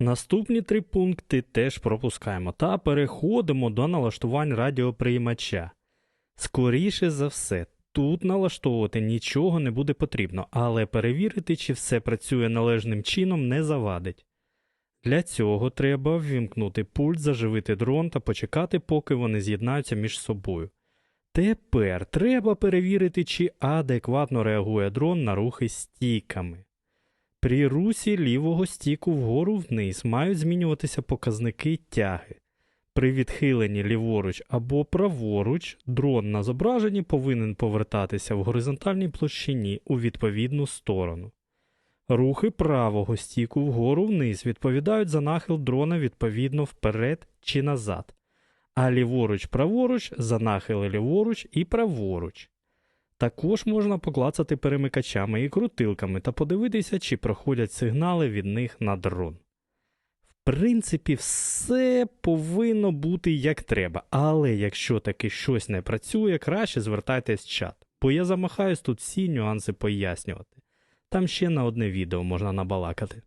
Наступні три пункти теж пропускаємо та переходимо до налаштувань радіоприймача. Скоріше за все, тут налаштовувати нічого не буде потрібно, але перевірити, чи все працює належним чином, не завадить. Для цього треба ввімкнути пульт, заживити дрон та почекати, поки вони з'єднаються між собою. Тепер треба перевірити, чи адекватно реагує дрон на рухи стійками. При русі лівого стіку вгору вниз мають змінюватися показники тяги. При відхиленні ліворуч або праворуч дрон на зображенні повинен повертатися в горизонтальній площині у відповідну сторону. Рухи правого стіку вгору вниз відповідають за нахил дрона відповідно вперед чи назад, а ліворуч-праворуч за нахили ліворуч і праворуч. Також можна поклацати перемикачами і крутилками та подивитися, чи проходять сигнали від них на дрон. В принципі, все повинно бути як треба, але якщо таки щось не працює, краще звертайтесь в чат, бо я замахаюсь тут всі нюанси пояснювати. Там ще на одне відео можна набалакати.